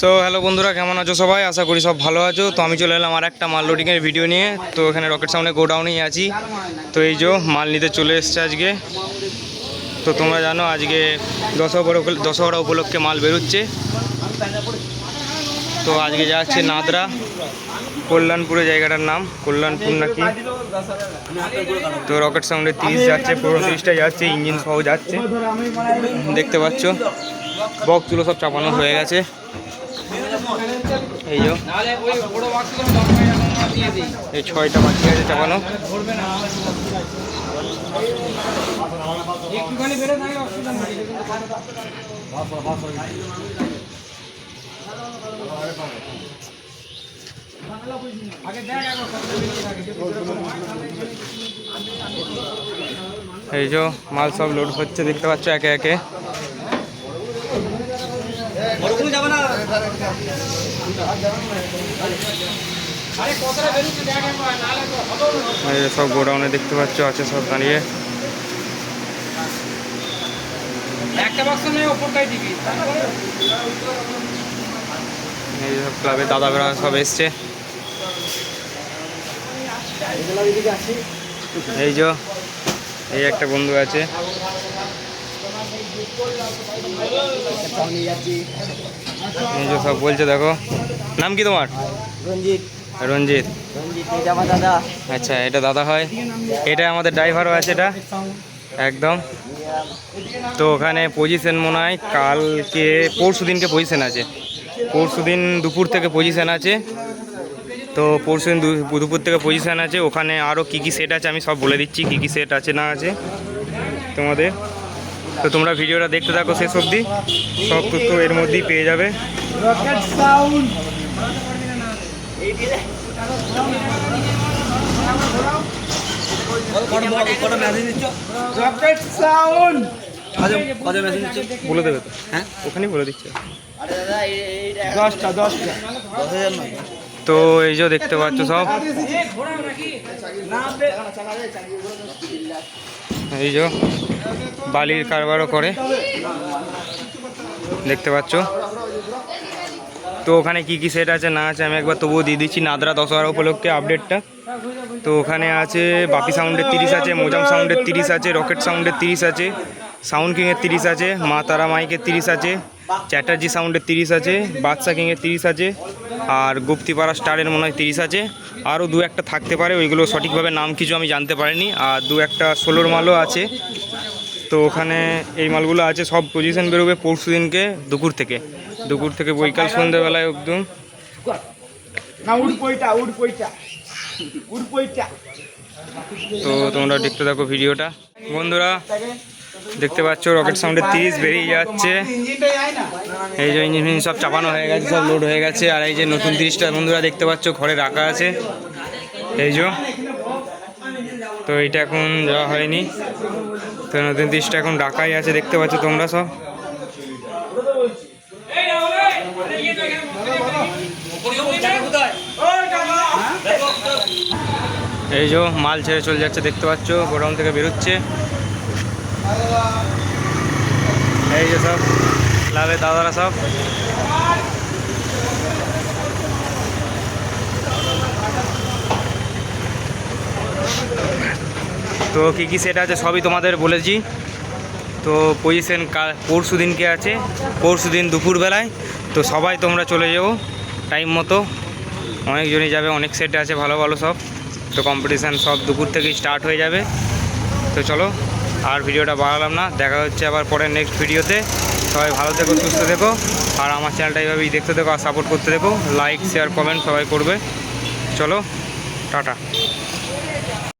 So hello বন্ধুরা, কেমন আছো সবাই? আশা করি সব ভালো আছো। তো আমি চলে এলাম আর একটা মাল লোডিংয়ের ভিডিও নিয়ে। তো এখানে রকেট সামনে গোডাউনেই আছি। তো এই যে মাল নিতে চলে এসছে আজকে। তো তোমরা জানো, আজকে দশহরা দশহরা উপলক্ষে মাল বেরোচ্ছে। তো আজকে যাচ্ছে নাদরা। কল্যাণপুরে জায়গাটার নাম, কল্যাণপুর নাকি? তো রকেট সাউন্ডে তিরিশ যাচ্ছে, পুরো তিরিশটা যাচ্ছে ইঞ্জিন সহ যাচ্ছে। দেখতে পাচ্ছ বক্সগুলো সব চাপানো হয়ে গেছে। এই যে। এই ছয়টা বাকি আছে চাপানো। এই যে মাল সব লোড হচ্ছে দেখতে পাচ্ছ একে একে এই যে সব গোডাউনে দেখতে পাচ্ছ আছে সব দাঁড়িয়ে। একটা বাক্স নেই ওপরটাই দিবি। এই সব ক্লাবের দাদা বেড়া সব এসছে। এই যে এই একটা বন্ধু আছে। এই যে সব বলছে দেখো। নাম কি তোমার? রঞ্জিত। রঞ্জিত। আচ্ছা এটা দাদা হয়। এটা আমাদের ড্রাইভারও আছে এটা? একদম। তো ওখানে পজিশন মনে হয় কালকে পরশু দিনকে পজিশন আছে। পরশু দিন দুপুর থেকে পজিশন আছে। তো পরশু দিন দুপুর থেকে পজিশন আছে। ওখানে আরও কী কী সেট আছে আমি সব বলে দিচ্ছি কী কী সেট আছে না আছে তোমাদের। তো তোমরা ভিডিওটা দেখতে থাকো শেষ অবধি। সব তথ্য এর মধ্যেই পেয়ে যাবে। বলে দেবে তো? হ্যাঁ? ওখানেই বলে দিচ্ছে। দশটা দশটা তো এই যে দেখতে পাচ্ছ সব। এই যে বালির কারবারও করে। দেখতে পাচ্ছ? তো ওখানে কি কি সেট আছে না আছে আমি একবার তবুও দিয়ে দিচ্ছি। নাদরা দশহরা উপলক্ষে আপডেটটা তো ওখানে আছে বাপি সাউন্ডের তিরিশ আছে, মোজাম সাউন্ডের তিরিশ আছে রকেট সাউন্ডের তিরিশ আছে সাউন্ড কিংয়ের তিরিশ আছে, মা তারা মাইকের তিরিশ আছে চ্যাটার্জি সাউন্ডের তিরিশ আছে বাদশা কিংয়ের তিরিশ আছে আর গুপ্তিপাড়া স্টারের মনে হয় তিরিশ আছে। আরও দু একটা থাকতে পারে ওইগুলো সঠিকভাবে নাম কিছু আমি জানতে পারিনি। আর দু একটা ষোলোর মালও আছে। তো ওখানে এই মালগুলো আছে সব পজিশন বেরোবে পরশু দিনকে দুপুর থেকে। দুপুর থেকে বৈকাল সন্ধ্যেবেলায় একদম তো তোমরা দেখতে থাকো ভিডিওটা। বন্ধুরা দেখতে পাচ্ছ রকেট সাউন্ডের তিরিশ বেরিয়ে যাচ্ছে। এই যে ইঞ্জিন সব চাপানো হয়ে গেছে, সব লোড হয়ে গেছে। আর এই যে নতুন তিরিশটা বন্ধুরা দেখতে পাচ্ছ ঘরে রাখা আছে এই যে। তো এইটা এখন যাওয়া হয়নি। তো নতুন তিরিশটা এখন রাখাই আছে, দেখতে পাচ্ছ তোমরা সব। এই যে মাল ছেড়ে চলে যাচ্ছে, দেখতে পাচ্ছ, গোডাউন থেকে বেরোচ্ছে। এই যে সব ক্লাবের দাদারা সব। তো কী কী সেট আছে সবই তোমাদের বলেছি। তো পজিশন কাল, পরশু দিনকে আছে? পরশু দিন দুপুরবেলায়। তো সবাই তোমরা চলে যাও টাইম মতো। অনেকজনই যাবে, অনেক সেট আছে, ভালো ভালো সব। তো কম্পিটিশান সব দুপুর থেকেই স্টার্ট হয়ে যাবে। তো চলো। আর ভিডিওটা বাড়ালাম না। দেখা হচ্ছে আবার পরের নেক্সট ভিডিওতে। সবাই ভালো থেকো, সুস্থ থেকো। আর আমার চ্যানেলটা এইভাবেই দেখতে থেকো আর সাপোর্ট করতে থেকো। লাইক শেয়ার কমেন্ট সবাই করবে। চলো, টাটা।